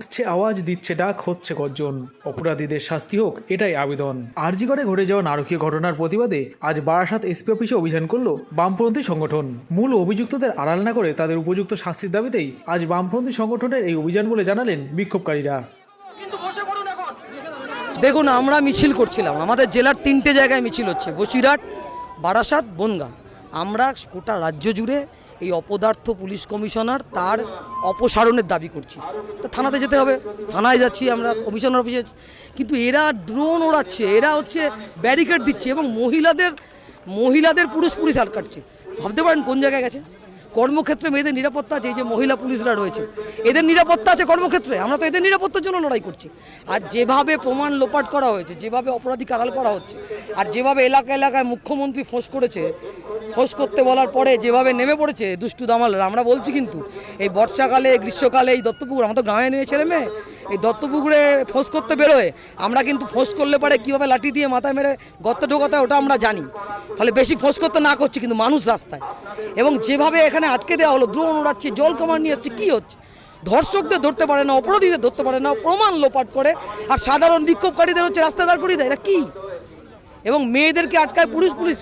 উঠছে আওয়াজ দিচ্ছে, ডাক হচ্ছে গর্জন অপরাধীদের শাস্তি হোক, এটাই আবেদন। আরজিগড়ে ঘটে যাওয়া নারকীয় ঘটনার প্রতিবাদে আজ বারাসাত এসপি অফিসে অভিযান করল বামপন্থী সংগঠন। মূল অভিযুক্তদের আড়াল না করে তাদের উপযুক্ত শাস্তির দাবিতেই আজ বামপন্থী সংগঠনের এই অভিযান বলে জানালেন বিক্ষোভকারীরা। দেখুন, আমরা মিছিল করছিলাম। আমাদের জেলার তিনটে জায়গায় মিছিল হচ্ছে, বসিরহাট, বারাসাত, বনগা। আমরা গোটা রাজ্য জুড়ে এই অপদার্থ পুলিশ কমিশনার তার অপসারণের দাবি করছি। তো থানাতে যেতে হবে। থানায় যাচ্ছি আমরা কমিশনার অফিসে কিন্তু এরা ড্রোন ওড়াচ্ছে, এরা হচ্ছে ব্যারিকেড দিচ্ছে এবং মহিলাদের মহিলাদের পুরুষ পুলিশ আর কাটছে ভাবতে পারেন কোন জায়গায় গেছে? কর্মক্ষেত্রে মেয়েদের নিরাপত্তা আছে, এই যে মহিলা পুলিশরা রয়েছে, এদের নিরাপত্তা আছে কর্মক্ষেত্রে, আমরা তো এদের নিরাপত্তার জন্য লড়াই করছি। আর যেভাবে প্রমাণ লোপাট করা হয়েছে, যেভাবে অপরাধী কারাল করা হচ্ছে, আর যেভাবে এলাকা এলাকায় মুখ্যমন্ত্রী ফোঁস করেছে, ফোঁস করতে বলার পরে যেভাবে নেমে পড়েছে দুষ্টু দামালরা, আমরা বলছি কিন্তু, এই বর্ষাকালে, গ্রীষ্মকালে এই দত্তপুকুর, আমরা তো গ্রামে নিয়ে ছেলে মেয়ে। এই দত্তপুকুরে ফোঁস করতে বেরোয়, আমরা কিন্তু ফোঁস করলে পারে কীভাবে লাঠি দিয়ে মাথায় মেরে গর্ত ঢোকাতে ওটা আমরা জানি। ফলে বেশি ফোঁস করতে না করছি কিন্তু মানুষ রাস্তায়। এবং যেভাবে এখানে আটকে দেওয়া হলো দ্রোণ ওড়াচ্ছে জল কামান নিয়ে আসছে, কী হচ্ছে? ধর্ষকদের ধরতে পারে না, অপরাধীদের ধরতে পারে না, প্রমাণ লোপাট করে, আর সাধারণ বিক্ষোভকারীদের হচ্ছে রাস্তায় দাঁড় করিয়ে দেয়, এটা কী? এবং মেয়েদেরকে আটকায় পুলিশ পুলিশ।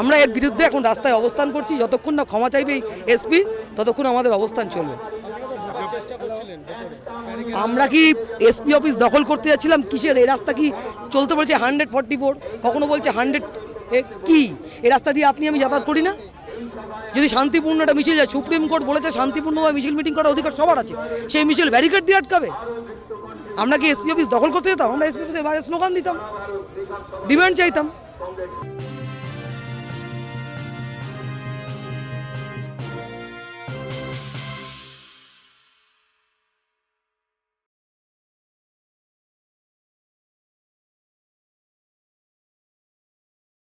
আমরা এর বিরুদ্ধে এখন রাস্তায় অবস্থান করছি, যতক্ষণ না ক্ষমা চাইবে এসপি, ততক্ষণ আমাদের অবস্থান চলবে। আমরা কি এসপি অফিস দখল করতে যাচ্ছিলাম? কিসের? এই রাস্তা কি চলতে বলছে হান্ড্রেড ফর্টি ফোর কখনো বলছে হান্ড্রেড কি? এই রাস্তা দিয়ে আপনি আমি যাতায়াত করি না? যদি শান্তিপূর্ণ একটা মিছিল যায় সুপ্রিম কোর্ট বলেছে শান্তিপূর্ণভাবে মিছিল মিটিং করার অধিকার সবার আছে। সেই মিছিল ব্যারিকেড দিয়ে আটকাবে। আমরা কি এসপি অফিস দখল করতে যেতাম? আমরা এসপি অফিসের বাইরে স্লোগান দিতাম। ডিমান্ড চাইতাম।